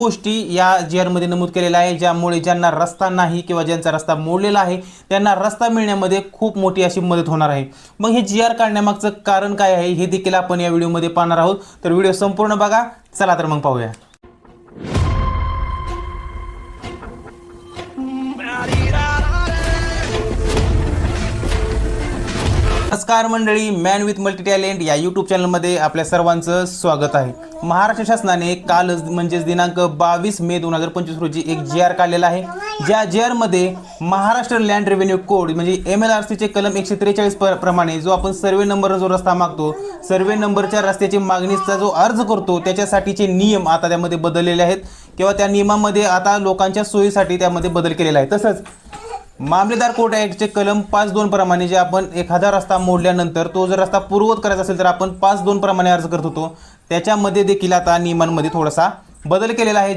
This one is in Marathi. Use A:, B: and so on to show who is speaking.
A: गोष्टी या जी आरमध्ये नमूद केलेल्या आहे ज्यामुळे ज्यांना रस्ता नाही किंवा ज्यांचा रस्ता मोडलेला आहे त्यांना रस्ता मिळण्यामध्ये खूप मोठी अशी मदत होणार आहे. मग हे जी आर काढण्यामागचं कारण काय आहे हे देखील आपण या व्हिडिओमध्ये पाहणार आहोत. तर व्हिडिओ संपूर्ण बघा चला तर मग पाहूया. नमस्कार मंडळी मॅन विथ मल्टी टॅलेंट या यूट्यूब चॅनलमध्ये आपल्या सर्वांचं स्वागत आहे. महाराष्ट्र शासनाने कालच म्हणजेच दिनांक बावीस मे दोन हजार पंचवीस रोजी एक जी आर काढलेला आहे. ज्या जी आरमध्ये महाराष्ट्र लँड रेव्हेन्यू कोड म्हणजे एम एल आर सीचे कलम एकशे त्रेचाळीस प्र प्रमाणे जो आपण सर्वे नंबर जो रस्ता मागतो सर्वे नंबरच्या रस्त्याची मागणीचा जो अर्ज करतो त्याच्यासाठीचे नियम आता त्यामध्ये बदललेले आहेत. किंवा त्या नियमामध्ये आता लोकांच्या सोयीसाठी त्यामध्ये बदल केलेला आहे. तसंच मामलेदार कोर्ट ॲक्टचे कलम पाच दोन प्रमाणे जे आपण एखादा रस्ता मोडल्यानंतर तो जर रस्ता पूर्ववत करायचा असेल तर आपण पाच दोन प्रमाणे अर्ज करत होतो. त्याच्यामध्ये देखील आता नियमांमध्ये थोडासा बदल केलेला आहे.